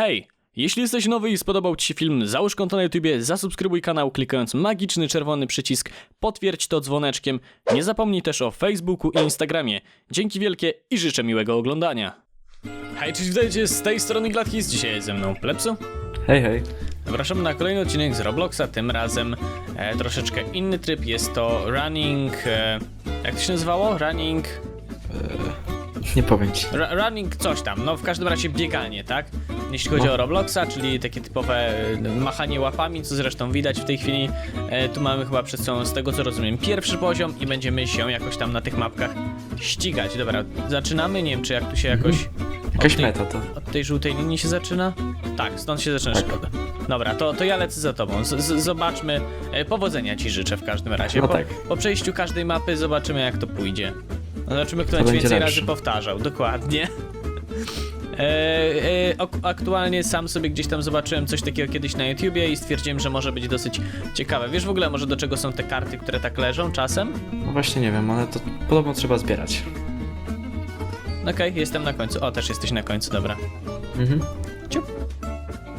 Hej! Jeśli jesteś nowy i spodobał Ci się film, załóż konto na YouTubie, zasubskrybuj kanał klikając magiczny czerwony przycisk, potwierdź to dzwoneczkiem. Nie zapomnij też o Facebooku i Instagramie. Dzięki wielkie i życzę miłego oglądania. Hej, cześć, witajcie z tej strony Gladkis, dzisiaj jest ze mną Plepsu. Hej, hej. Zapraszam na kolejny odcinek z Robloxa, tym razem e, troszeczkę inny tryb, jest to running... E, jak to się nazywało? Running... Nie powiem ci. Ru- Running coś tam, no w każdym razie bieganie, tak? Jeśli chodzi No. o Robloxa, czyli takie typowe e, machanie łapami, co zresztą widać w tej chwili. E, tu mamy chyba przed sobą, z tego co rozumiem, pierwszy poziom i będziemy się jakoś tam na tych mapkach ścigać. Dobra, zaczynamy, nie wiem czy jak tu się jakoś... Jakaś od tej, meta to. Od tej żółtej linii się zaczyna? Tak, stąd się zaczyna Tak. szkoda. Dobra, to, to ja lecę za tobą. Z, z, zobaczmy. E, powodzenia ci życzę w każdym razie. No po, tak. po przejściu każdej mapy zobaczymy jak to pójdzie. Zobaczymy kto To będzie więcej lepszy. razy powtarzał. Dokładnie. E, e, aktualnie sam sobie gdzieś tam zobaczyłem coś takiego kiedyś na YouTubie i stwierdziłem, że może być dosyć ciekawe. Wiesz w ogóle może do czego są te karty, które tak leżą czasem? No właśnie nie wiem, ale to podobno trzeba zbierać. Okej, jestem na końcu. O, też jesteś na końcu, dobra. Mhm.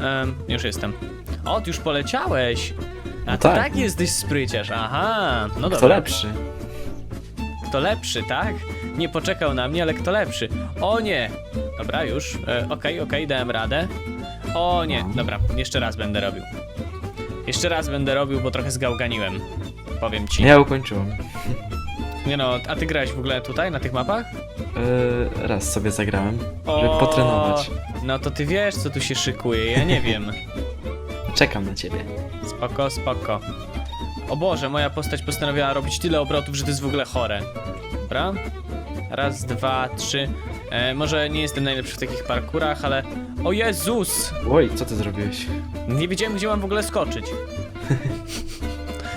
Em, już jestem. O, ty już poleciałeś. A No ty tak. tak jesteś spryciarz, aha. No Kto dobra. lepszy? Kto lepszy, tak? Nie poczekał na mnie, ale kto lepszy? O nie! Dobra, już. E, Okej, okej, dałem radę. O nie, dobra, jeszcze raz będę robił. Jeszcze raz będę robił, bo trochę zgałganiłem. Powiem ci. Ja ukończyłem. Nie no, a ty grałeś w ogóle tutaj, na tych mapach? Yy, raz sobie zagrałem, żeby O, potrenować. No to ty wiesz, co tu się szykuje, ja nie wiem. Czekam na ciebie. Spoko, spoko. O Boże, moja postać postanowiła robić tyle obrotów, że to jest w ogóle chore. Dobra? Raz, dwa, trzy. E, może nie jestem najlepszy w takich parkurach, ale... O Jezus! Oj, co ty zrobiłeś? Nie wiedziałem, gdzie mam w ogóle skoczyć.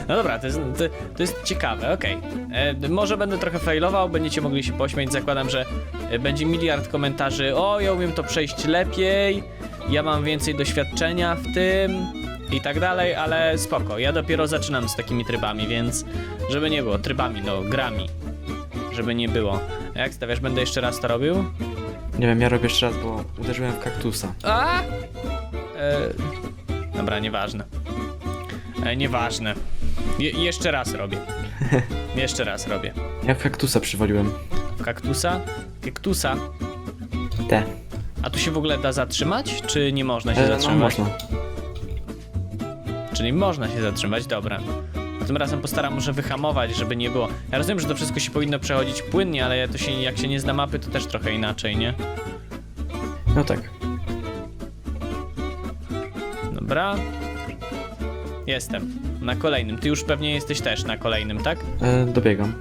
No dobra, to jest, to, to jest ciekawe, okej. E, Może będę trochę failował, będziecie mogli się pośmiać. Zakładam, że e, będzie miliard komentarzy. O, ja umiem to przejść lepiej, ja mam więcej doświadczenia w tym i tak dalej, ale spoko. Ja dopiero zaczynam z takimi trybami, więc żeby nie było, trybami, no, grami. Żeby nie było. Jak stawiasz, będę jeszcze raz to robił? Nie wiem, ja robię jeszcze raz, bo uderzyłem w kaktusa. A? E, dobra, nieważne. E, nieważne. Je, jeszcze raz robię. jeszcze raz robię. Ja w kaktusa przywaliłem. Kaktusa? Kaktusa. Te. A tu się w ogóle da zatrzymać? Czy nie można się E, no zatrzymać? można. Czyli można się zatrzymać, dobra. Tym razem postaram może wyhamować, żeby nie było. Ja rozumiem, że to wszystko się powinno przechodzić płynnie, ale ja to się, jak się nie zna mapy, to też trochę inaczej, nie? No tak. Dobra. Jestem. Na kolejnym. Ty już pewnie jesteś też na kolejnym, tak? E, dobiegam.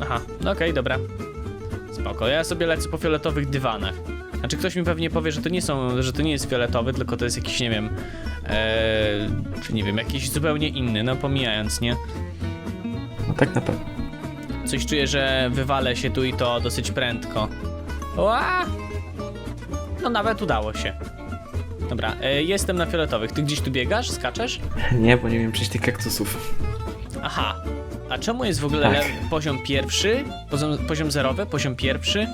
Aha, no okej, dobra. Spoko, ja sobie lecę po fioletowych dywanach. Znaczy ktoś mi pewnie powie, że to nie są, że to nie jest fioletowy, tylko to jest jakiś, nie wiem, czy nie wiem, jakiś zupełnie inny, no pomijając, nie? No tak na pewno. Coś czuję, że wywalę się tu i to dosyć prędko. Ła! No nawet udało się. Dobra, e, jestem na fioletowych. Ty gdzieś tu biegasz, skaczesz? Nie, bo nie wiem przejść tych kaktusów. Aha. A czemu jest w ogóle Tak. le- poziom pierwszy? Poziom, poziom zerowy? Poziom pierwszy?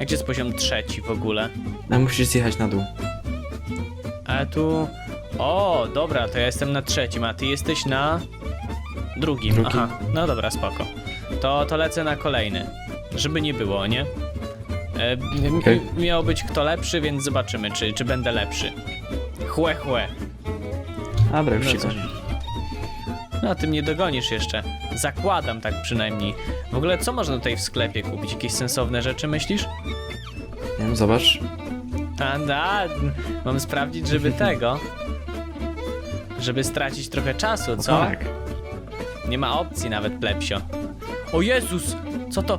A gdzie jest poziom trzeci w ogóle? No musisz zjechać na dół. A tu... O, dobra, to ja jestem na trzecim, a ty jesteś na... Drugim. Drugim. Aha, no dobra, spoko. To, to lecę na kolejny. Żeby nie było, nie? E, Okej. Miał być kto lepszy, więc zobaczymy, czy, czy będę lepszy. Chłe, chłe. Dobra, już No gonię. No, ty mnie dogonisz jeszcze. Zakładam tak przynajmniej. W ogóle co można tutaj w sklepie kupić? Jakieś sensowne rzeczy, myślisz? Nie wiem, zobacz. A, da, mam sprawdzić, żeby tego... Żeby stracić trochę czasu, No co? tak. Nie ma opcji nawet, plepsio. O Jezus! Co to?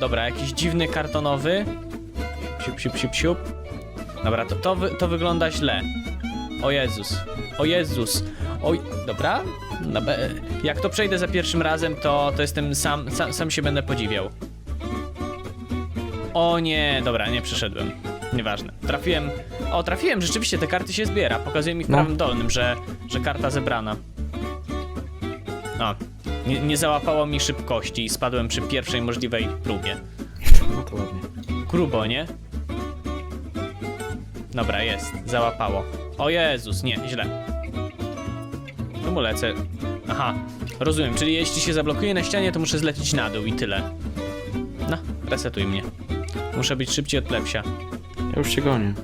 Dobra, jakiś dziwny kartonowy. Siup, siup, siup, siup. Dobra, to, to, wy, to wygląda źle. O Jezus. O Jezus. Oj, dobra. dobra. Jak to przejdę za pierwszym razem, to, to jestem sam, sam, sam się będę podziwiał. O nie, dobra, nie przeszedłem. Nieważne. Trafiłem. O, trafiłem, rzeczywiście te karty się zbiera. Pokazuje mi w No. prawym dolnym, że, że karta zebrana. O, nie, nie załapało mi szybkości i spadłem przy pierwszej możliwej próbie. No to ładnie. Grubo, nie? Dobra, jest. Załapało. O Jezus, nie, źle. Tu mu lecę. Aha, rozumiem, czyli jeśli się zablokuje na ścianie, to muszę zlecieć na dół i tyle. No, resetuj mnie. Muszę być szybciej od plepsia. Ja już cię gonię.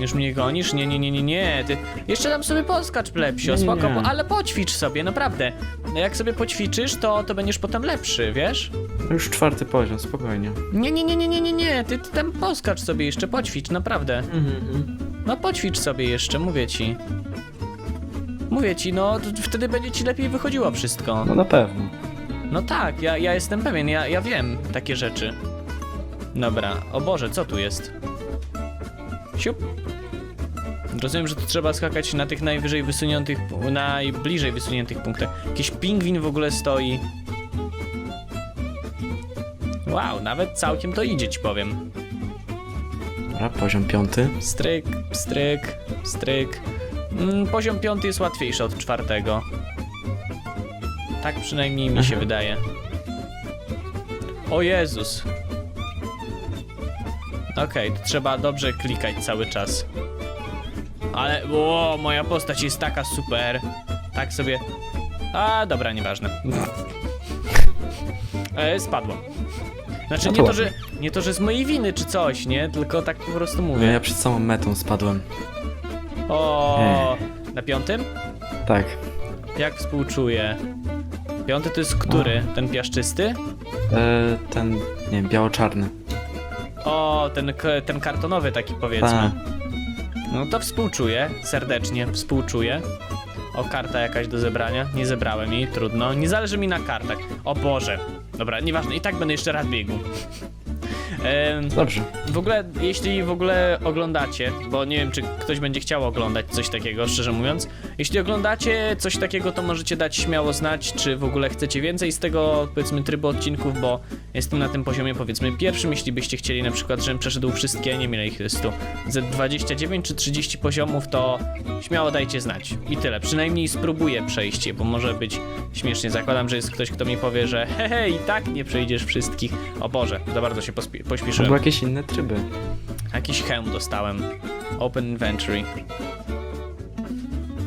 Już mnie gonisz? Nie, nie, nie, nie, nie. Ty jeszcze tam sobie poskacz, plepsio, Nie, nie, spoko, nie. bo- ale poćwicz sobie, naprawdę. No Jak sobie poćwiczysz, to, to będziesz potem lepszy, wiesz? Już czwarty poziom, spokojnie. Nie, nie, nie, nie, nie, nie, nie. Ty, ty tam poskacz sobie jeszcze, poćwicz, naprawdę. Mhm. No poćwicz sobie jeszcze, mówię ci. Mówię ci, no wtedy będzie ci lepiej wychodziło wszystko. No na pewno. No tak, ja, ja jestem pewien, ja, ja wiem takie rzeczy. Dobra, o Boże, co tu jest? Siup. Rozumiem, że tu trzeba skakać na tych najwyżej wysuniętych, najbliżej wysuniętych punktach. Jakiś pingwin w ogóle stoi. Wow, nawet całkiem to idzie, ci powiem. Dobra, poziom piąty. Stryk, stryk, stryk. Mm, poziom piąty jest łatwiejszy od czwartego. Tak przynajmniej mi się Mhm. wydaje. O Jezus. Okej, to trzeba dobrze klikać cały czas. Ale, o, moja postać jest taka super. Tak sobie... A, dobra, nieważne. e, spadło. Znaczy, No nie to, że, nie to, że z mojej winy czy coś, nie? Tylko tak po prostu No mówię. ja przed samą metą spadłem. O, na piątym? Tak. Jak współczuję. Piąty to jest który? Ten piaszczysty? E, ten, nie wiem, biało-czarny. O, ten, k- ten kartonowy taki powiedzmy. Tak. No to współczuję, serdecznie współczuję. O, karta jakaś do zebrania. Nie zebrałem jej, trudno. Nie zależy mi na kartach. O Boże. Dobra, nieważne, i tak będę jeszcze raz biegł. Dobrze. W ogóle, jeśli w ogóle oglądacie, bo nie wiem, czy ktoś będzie chciał oglądać coś takiego, szczerze mówiąc. Jeśli oglądacie coś takiego, to możecie dać śmiało znać, czy w ogóle chcecie więcej z tego, powiedzmy, trybu odcinków, bo jestem na tym poziomie, powiedzmy, pierwszym. Jeśli byście chcieli na przykład, żebym przeszedł wszystkie, nie wiem ich jest tu, ze 29 czy 30 poziomów, to śmiało dajcie znać. I tyle. Przynajmniej spróbuję przejść je, bo może być śmiesznie. Zakładam, że jest ktoś, kto mi powie, że hehe, i tak nie przejdziesz wszystkich. O Boże, za bardzo się pospi- To pośpieszyłem. były jakieś inne tryby. Jakiś hełm dostałem. Open inventory.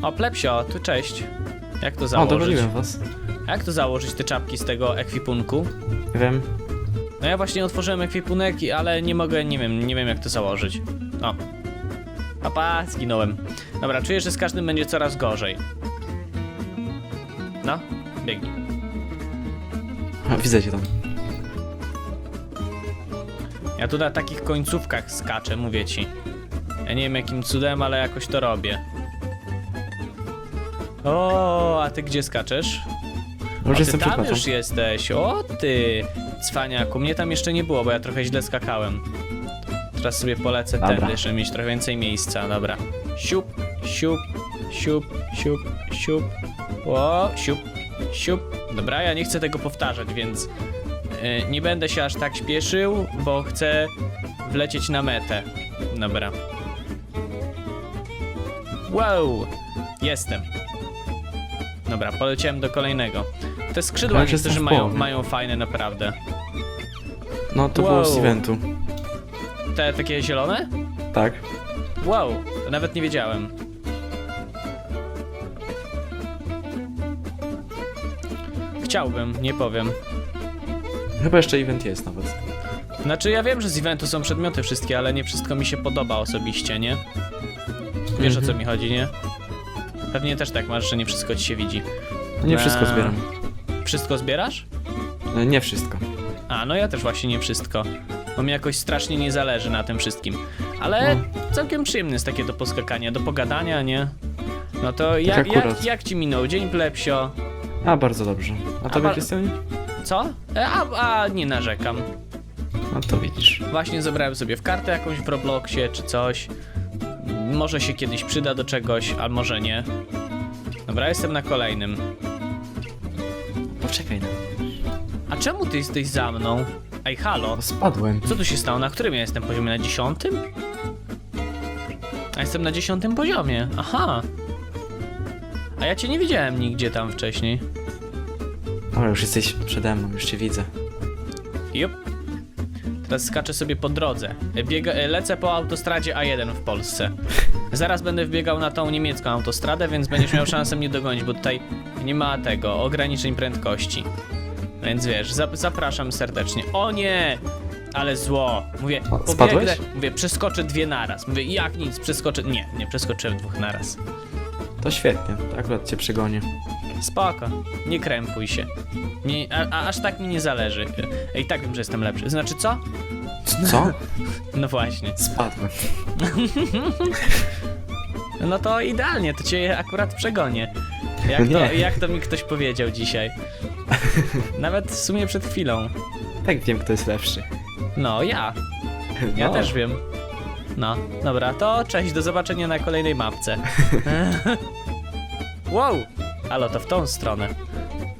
O, plepsio, tu cześć. Jak to O, założyć? dowoliłem was. Jak to założyć te czapki z tego ekwipunku? Nie wiem. No ja właśnie otworzyłem ekwipunek, ale nie mogę, nie wiem, nie wiem jak to założyć. O. Papa, zginąłem. Dobra, czuję, że z każdym będzie coraz gorzej. No, biegnij. A, widzę cię tam. Ja tu na takich końcówkach skaczę, mówię ci. Ja nie wiem jakim cudem, ale jakoś to robię. O, a ty gdzie skaczesz? Już o, ty jestem przed tam już jesteś. O ty, cwaniaku. Mnie tam jeszcze nie było, bo ja trochę źle skakałem. Teraz sobie polecę Dobra. tędy, żeby mieć trochę więcej miejsca. Dobra. Siup, siup, siup, siup, siup. O, siup, siup. Dobra, ja nie chcę tego powtarzać, więc nie będę się aż tak śpieszył, bo chcę wlecieć na metę. Dobra. Wow! Jestem. Dobra, poleciałem do kolejnego. Te skrzydła już niektórzy jestem w mają, połowie. mają fajne naprawdę. No to Wow. było z eventu. Te takie zielone? Tak. Wow, nawet nie wiedziałem. Chciałbym, nie powiem. Chyba jeszcze event jest nawet. Znaczy, ja wiem, że z eventu są przedmioty wszystkie, ale nie wszystko mi się podoba osobiście, nie? Wiesz o co Mhm. mi chodzi, nie? Pewnie też tak masz, że nie wszystko ci się widzi. No nie wszystko Eee. zbieram. Wszystko zbierasz? E, Nie wszystko. A, no ja też właśnie nie wszystko. Bo mi jakoś strasznie nie zależy na tym wszystkim. Ale No. całkiem przyjemne jest takie do poskakania, do pogadania, nie? No to jak, jak, akurat. jak ci minął dzień plepsio? A, bardzo dobrze. A tobie, ba- Krystian? Co? E, A, a nie narzekam. No to widzisz. Właśnie zebrałem sobie w kartę jakąś w Robloxie czy coś. Może się kiedyś przyda do czegoś, a może nie. Dobra, jestem na kolejnym. Poczekaj na. A czemu ty jesteś za mną? Ej, halo, O, Spadłem. co tu się stało? Na którym ja jestem poziomie? Na dziesiątym? A jestem na dziesiątym poziomie, aha. A ja cię nie widziałem nigdzie tam wcześniej. O, już jesteś przede mną, już cię widzę. Jup. Teraz skaczę sobie po drodze. Biega, e, lecę po autostradzie A1 w Polsce. Zaraz będę wbiegał na tą niemiecką autostradę, więc będziesz miał szansę mnie dogonić, bo tutaj nie ma tego, ograniczeń prędkości. Więc wiesz, zap zapraszam serdecznie. O nie! Ale zło. Mówię, pobiegnę, spadłeś? mówię, przeskoczę dwie naraz. Mówię, jak nic, przeskoczę. Nie, nie przeskoczyłem dwóch naraz. To świetnie, to akurat cię przegonię. Spoko, nie krępuj się. Nie, a, a aż tak mi nie zależy. Ej, tak wiem, że jestem lepszy. Znaczy co? Co? No właśnie. Spadłem. No to idealnie, to cię akurat przegonię. Jak to, Nie. jak to mi ktoś powiedział dzisiaj. Nawet w sumie przed chwilą. Tak wiem, kto jest lepszy. No, ja. Ja No. też wiem. No, dobra, to cześć, do zobaczenia na kolejnej mapce. wow! Halo, to w tą stronę.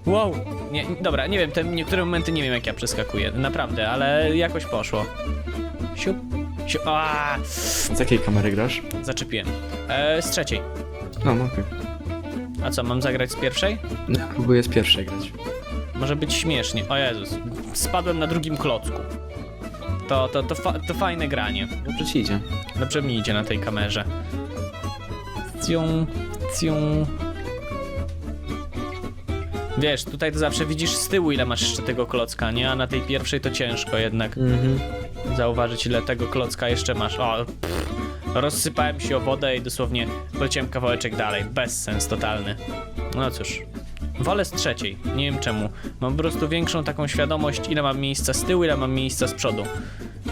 Wow! Nie, dobra, nie wiem, te niektóre momenty nie wiem jak ja przeskakuję, naprawdę, ale jakoś poszło. Siup, siup, aaa, Z jakiej kamery grasz? zaczepiłem. E, z trzeciej. No, no okej. A co, mam zagrać z pierwszej? No, próbuję z pierwszej grać. Może być śmiesznie. O Jezus, spadłem na drugim klocku. To, to, to, fa to fajne granie. Dobrze ci idzie. Dobrze mi idzie na tej kamerze. Cium, cium. Wiesz, tutaj to zawsze widzisz z tyłu ile masz jeszcze tego klocka, nie? A na tej pierwszej to ciężko jednak Mhm. zauważyć ile tego klocka jeszcze masz. O, pff, rozsypałem się o wodę i dosłownie poleciałem kawałeczek dalej. Bezsens totalny. No cóż. Wolę z trzeciej, nie wiem czemu. Mam po prostu większą taką świadomość, ile mam miejsca z tyłu, ile mam miejsca z przodu.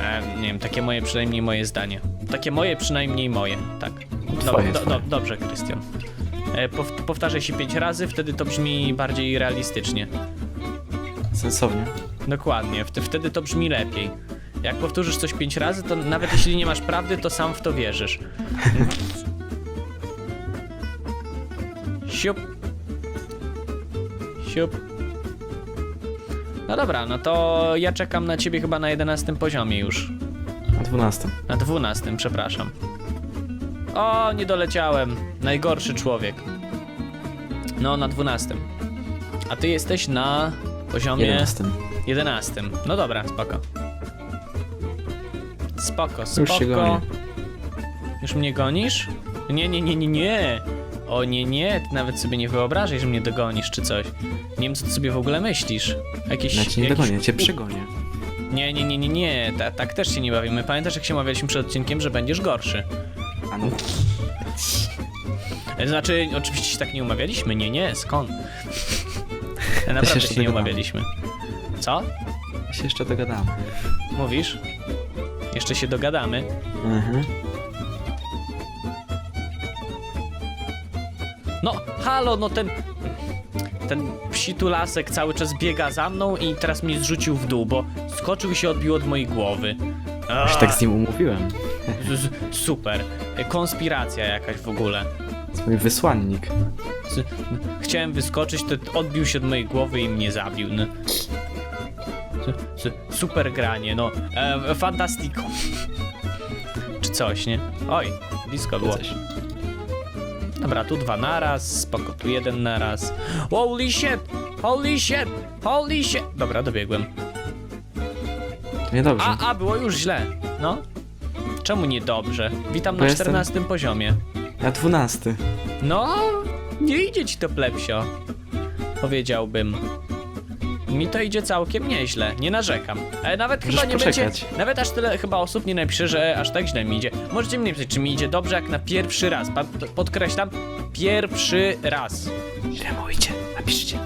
E, nie wiem, takie moje przynajmniej moje zdanie. Takie moje przynajmniej moje, tak. Twoje, do, do, twoje. dobrze, Krystian. E, pow, powtarzaj się pięć razy, wtedy to brzmi bardziej realistycznie. Sensownie. Dokładnie, wtedy, to brzmi lepiej. Jak powtórzysz coś pięć razy, to nawet jeśli nie masz prawdy, to sam w to wierzysz. Siup. Siup. No dobra, no to ja czekam na ciebie chyba na 11 poziomie już. Na 12. Na 12, przepraszam. O, nie doleciałem. Najgorszy człowiek. No, na 12. A ty jesteś na poziomie 11. 11. No dobra, spoko. Spoko, spoko. Już się gonię. Już mnie gonisz? Nie, nie, nie, nie, nie. O nie, nie, ty nawet sobie nie wyobrażaj, że mnie dogonisz czy coś. Nie wiem, co ty sobie w ogóle myślisz. Jakieś, Ja cię nie jakiś- dogonię, cię przegonię. Nie, nie, nie, nie, nie, Ta, tak też się nie bawimy. Pamiętasz, jak się mawialiśmy przed odcinkiem, że będziesz gorszy? A no, Znaczy, oczywiście się tak nie umawialiśmy. Nie, nie, skąd? Naprawdę jeszcze się nie umawialiśmy. Co? ja się jeszcze dogadamy. Mówisz? Jeszcze się dogadamy. Mhm. No, halo, no ten... Ten psitulasek cały czas biega za mną i teraz mnie zrzucił w dół, bo skoczył i się odbił od mojej głowy. Już Ach, tak z nim umówiłem. z- Super. Konspiracja jakaś w ogóle. mój wysłannik. Chciałem wyskoczyć, to odbił się od mojej głowy i mnie zabił. No. Super granie, no. E, fantastico. Czy coś, nie? Oj, blisko było. Coś. Dobra, tu dwa naraz, spoko, tu jeden naraz. Holy shit! Holy shit! Holy shit! Dobra, dobiegłem. To niedobrze. A, a, było już źle. No. Czemu niedobrze? Witam Bo na jestem- 14 poziomie. Ja 12. No, nie idzie ci to plepsio. Powiedziałbym. Mi to idzie całkiem nieźle, nie narzekam. Ale nawet Możesz chyba nie poczekać. będzie. Nawet aż tyle chyba osób nie napisze, że aż tak źle mi idzie. Możecie mi napisać, czy mi idzie dobrze jak na pierwszy raz. Pa- Podkreślam, pierwszy raz. Ile mu idzie? Napiszcie.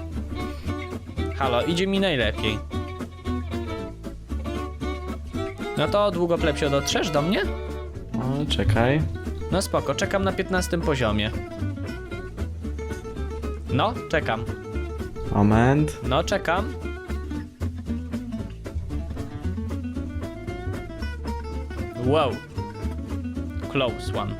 Halo, idzie mi najlepiej. No to długo plepsio dotrzesz do mnie? O, czekaj. No spoko, czekam na 15 poziomie. No, czekam. Moment. No, czekam. Wow. Close one.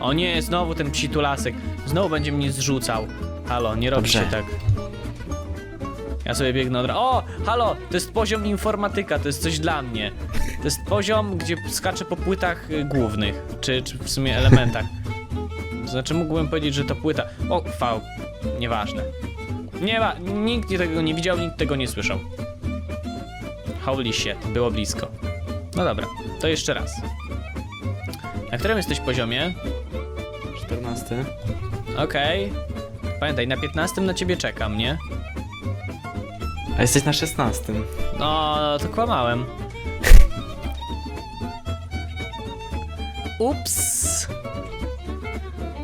O nie, znowu ten psitulasek. Znowu będzie mnie zrzucał. Halo, nie robi Dobrze. się tak. Ja sobie biegnę od ra- O, halo, to jest poziom informatyka, to jest coś dla mnie. To jest poziom, gdzie skaczę po płytach y, głównych, czy, czy w sumie elementach. Znaczy mógłbym powiedzieć, że to płyta. O, V. Nieważne. Nie ma, nikt tego nie widział, nikt tego nie słyszał. Holy shit, było blisko. No dobra, to jeszcze raz. Na którym jesteś poziomie? 14. Okej. Pamiętaj, na 15 na ciebie czekam, nie? A jesteś na 16. No, to kłamałem. Ups.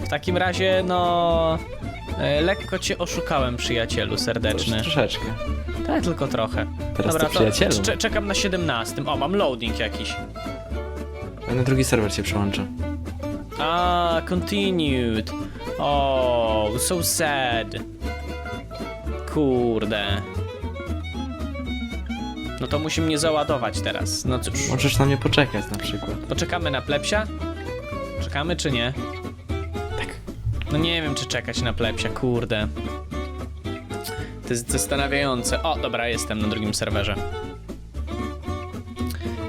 W takim razie, no. e, Lekko cię oszukałem, przyjacielu serdeczny. troszeczkę. Tak, tylko trochę. Teraz Dobra, to przyjacielu. cze- czekam na 17. O, mam loading jakiś. Ja na drugi serwer się przełączę. A, continued. O, so sad. Kurde. No to musi mnie załadować teraz. No cóż. Możesz na mnie poczekać na przykład. Poczekamy na plepsia? Czekamy czy nie? Tak. No nie wiem, czy czekać na plepsia, kurde. To jest zastanawiające. O, dobra, jestem na drugim serwerze.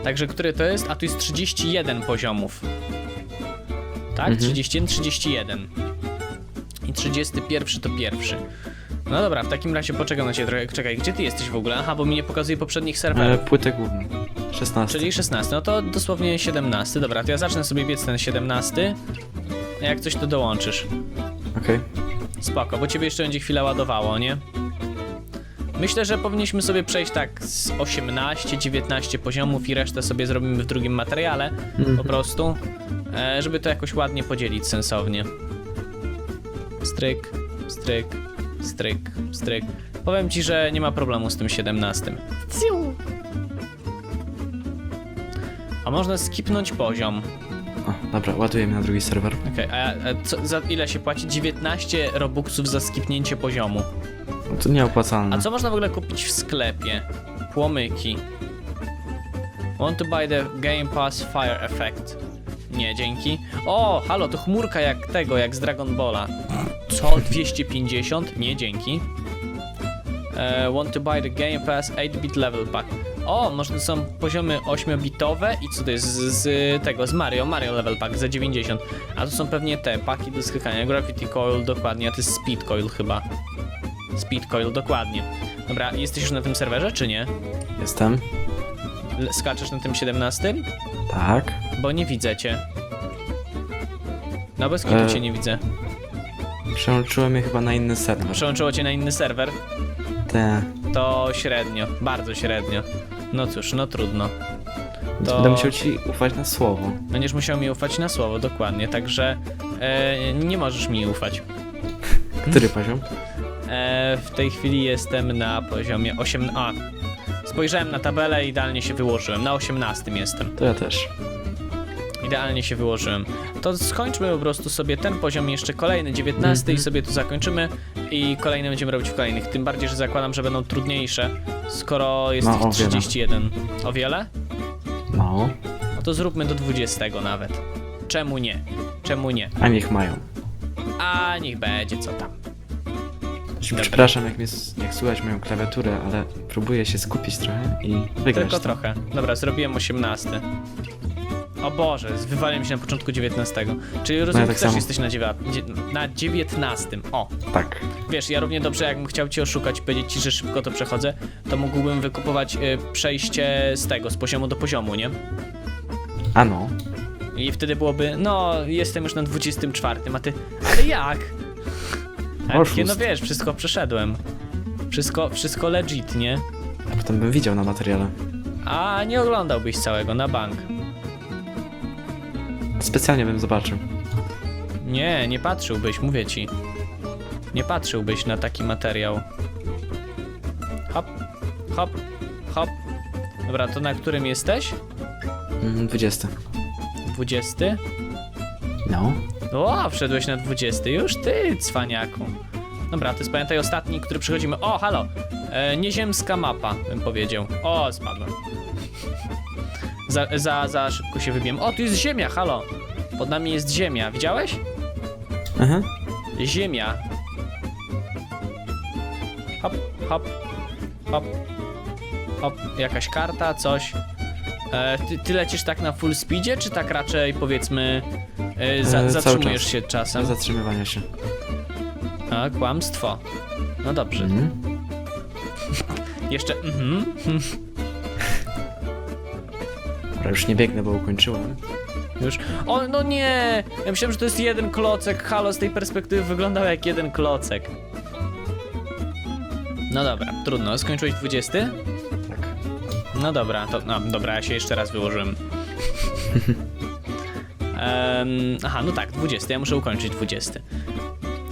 Także który to jest? A tu jest 31 poziomów. Tak? Mhm. 31, 31. I 31 to pierwszy. No dobra, w takim razie poczekam na ciebie trochę. Czekaj, gdzie ty jesteś w ogóle? Aha, bo mi nie pokazuje poprzednich serwerów. E, płytę główną. 16. Czyli 16, no to dosłownie 17. Dobra, to ja zacznę sobie biec ten 17. A jak coś to dołączysz. Okej. Spoko, bo ciebie jeszcze będzie chwilę ładowało, nie? Myślę, że powinniśmy sobie przejść tak z 18-19 poziomów i resztę sobie zrobimy w drugim materiale, po prostu, e, żeby to jakoś ładnie podzielić sensownie. Stryk, stryk, stryk, stryk. Powiem ci, że nie ma problemu z tym 17. A można skipnąć poziom. O, dobra, ładujemy na drugi serwer. Okej, a, a co, za ile się płaci? 19 robuxów za skipnięcie poziomu. No to nieopłacalne. A co można w ogóle kupić w sklepie? Płomyki. Want to buy the Game Pass Fire Effect. Nie, dzięki. O, halo, to chmurka jak tego, jak z Dragon Balla. Co? 250? Nie, dzięki. E, want to buy the Game Pass 8-bit level pack. O, może są poziomy 8-bitowe i co to jest z, z tego, z Mario, Mario level pack za 90. A to są pewnie te paki do skakania. Gravity Coil dokładnie, a to jest Speed Coil chyba. Speed Coil, dokładnie. Dobra, jesteś już na tym serwerze, czy nie? Jestem. Skaczesz na tym 17? Tak. Bo nie widzę cię. No bez kitu E. cię nie widzę. Przełączyłem je chyba na inny serwer. Przełączyło cię na inny serwer? Te. To średnio, bardzo średnio. No cóż, no trudno. To- Będę musiał ci ufać na słowo. Będziesz musiał mi ufać na słowo, dokładnie, także e, nie możesz mi ufać. Który poziom? E, w tej chwili jestem na poziomie 8. Spojrzałem na tabelę i idealnie się wyłożyłem. Na 18 jestem. To ja też. Idealnie się wyłożyłem. To skończmy po prostu sobie ten poziom, jeszcze kolejny, 19 i Mhm. sobie tu zakończymy i kolejne będziemy robić w kolejnych. Tym bardziej, że zakładam, że będą trudniejsze, skoro jest No, ich o wiele. 31. O wiele? No. No to zróbmy do 20 nawet. Czemu nie? Czemu nie? A niech mają. A niech będzie, co tam. Przepraszam, jak, mnie, jak słychać moją klawiaturę, ale próbuję się skupić trochę i wygrać. Tylko to. trochę. Dobra, zrobiłem 18. O Boże, wywaliłem się na początku 19. Czyli rozumiem, tak że też samo. jesteś na, dziewiat- dzie- na 19. O, Tak. wiesz, ja równie dobrze, jakbym chciał cię oszukać powiedzieć ci, że szybko to przechodzę, to mógłbym wykupować y, przejście z tego, z poziomu do poziomu, nie? A no. I wtedy byłoby, no, jestem już na 24, a ty, ale jak? Ja takie, no Oszust. wiesz, wszystko przeszedłem. Wszystko, wszystko legit, nie? A potem bym widział na materiale. A nie oglądałbyś całego, na bank. Specjalnie bym zobaczył. Nie, nie patrzyłbyś, mówię ci. Nie patrzyłbyś na taki materiał. Hop, hop, hop. Dobra, to na którym jesteś? Mm, 20. 20? No. O, wszedłeś na 20. Już ty, cwaniaku. Dobra, to jest pamiętaj ostatni, który przychodzimy. O, halo! E, nieziemska mapa, bym powiedział. O, spadłem. Za, za, za szybko się wybiłem. O, tu jest ziemia, halo! Pod nami jest ziemia. Widziałeś? Aha. Ziemia. Hop, hop, hop, hop. Jakaś karta, coś. E, ty, ty lecisz tak na full speedzie, czy tak raczej powiedzmy e, za, E, zatrzymujesz czas. się czasem? Zatrzymywania się. A, kłamstwo. No dobrze. Mhm. Jeszcze mhm. Dobra, już nie biegnę, bo ukończyłem. Już. O, no nie! Ja myślałem, że to jest jeden klocek. Halo, z tej perspektywy wyglądał jak jeden klocek. No dobra, trudno. Skończyłeś 20? No dobra, to. No dobra, ja się jeszcze raz wyłożyłem. Em, aha, no tak, 20. Ja muszę ukończyć 20.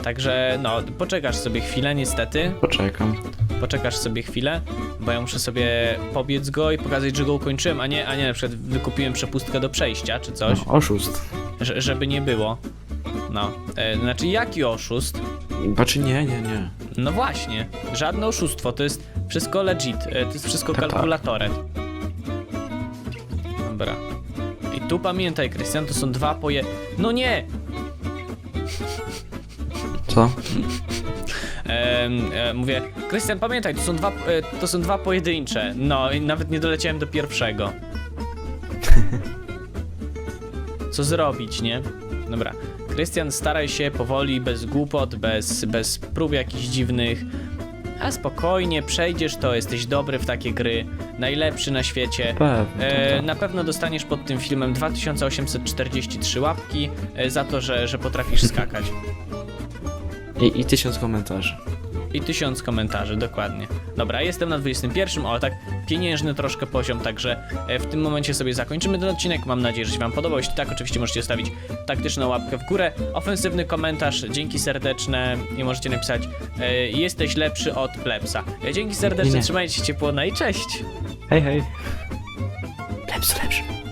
Także, no, poczekasz sobie chwilę, niestety. Poczekam. Poczekasz sobie chwilę, bo ja muszę sobie pobiec go i pokazać, że go ukończyłem, a nie, a nie na przykład wykupiłem przepustkę do przejścia czy coś. No, oszust. Że- żeby nie było. No, e, znaczy jaki oszust? Znaczy nie, nie, nie. No właśnie, żadne oszustwo, to jest wszystko legit, e, to jest wszystko Tak, tak. kalkulatorem. Dobra. I tu pamiętaj, Krystian, to są dwa poje... No nie! Co? Em, e, mówię, Krystian, pamiętaj, to są, dwa, e, to są dwa pojedyncze. No i nawet nie doleciałem do pierwszego. Co zrobić, nie? Dobra. Krystian, staraj się powoli, bez głupot, bez, bez prób jakichś dziwnych. A spokojnie, przejdziesz to, jesteś dobry w takie gry, najlepszy na świecie. Pewnie. E, tak. na pewno dostaniesz pod tym filmem 2843 łapki e, za to, że, że potrafisz skakać. I, I tysiąc komentarzy. I tysiąc komentarzy, dokładnie. Dobra, jestem na 21, o tak pieniężny troszkę poziom, także e, w tym momencie sobie zakończymy ten odcinek. Mam nadzieję, że się Wam podobał. Jeśli tak, oczywiście możecie zostawić taktyczną łapkę w górę, ofensywny komentarz, dzięki serdeczne i możecie napisać e, jesteś lepszy od plebsa. E, dzięki serdeczne, Nie, trzymajcie się ciepło, no i cześć! Hej, hej. Lepszy, lepszy.